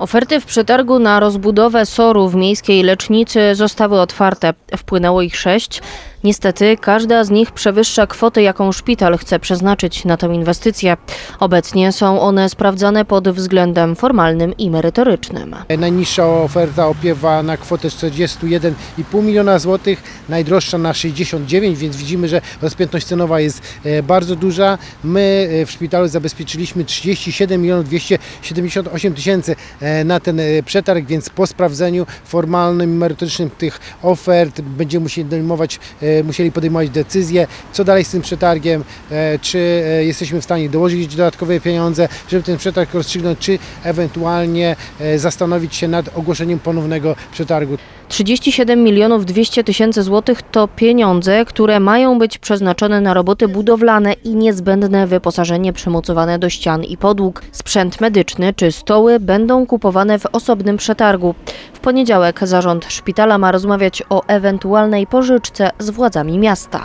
Oferty w przetargu na rozbudowę SOR-u w miejskiej lecznicy zostały otwarte. Wpłynęło ich sześć. Niestety każda z nich przewyższa kwotę, jaką szpital chce przeznaczyć na tę inwestycję. Obecnie są one sprawdzane pod względem formalnym i merytorycznym. Najniższa oferta opiewa na kwotę 41,5 miliona złotych, najdroższa na 69, więc widzimy, że rozpiętność cenowa jest e, bardzo duża. My e, w szpitalu zabezpieczyliśmy 37 milionów 278 tysięcy e, na ten przetarg, więc po sprawdzeniu formalnym i merytorycznym tych ofert będziemy musieli podejmować, e, musieli podejmować decyzję, co dalej z tym przetargiem, e, czy e, jesteśmy w stanie dołożyć dodatkowe pieniądze, żeby ten przetarg rozstrzygnąć, czy ewentualnie e, zastanowić się nad ogłoszeniem ponownego przetargu. 37 milionów 200 tysięcy złotych to pieniądze, które mają być przeznaczone na roboty budowlane i niezbędne wyposażenie przymocowane do ścian i podłóg. Sprzęt medyczny czy stoły będą kupowane w osobnym przetargu. W poniedziałek zarząd szpitala ma rozmawiać o ewentualnej pożyczce z władzami miasta.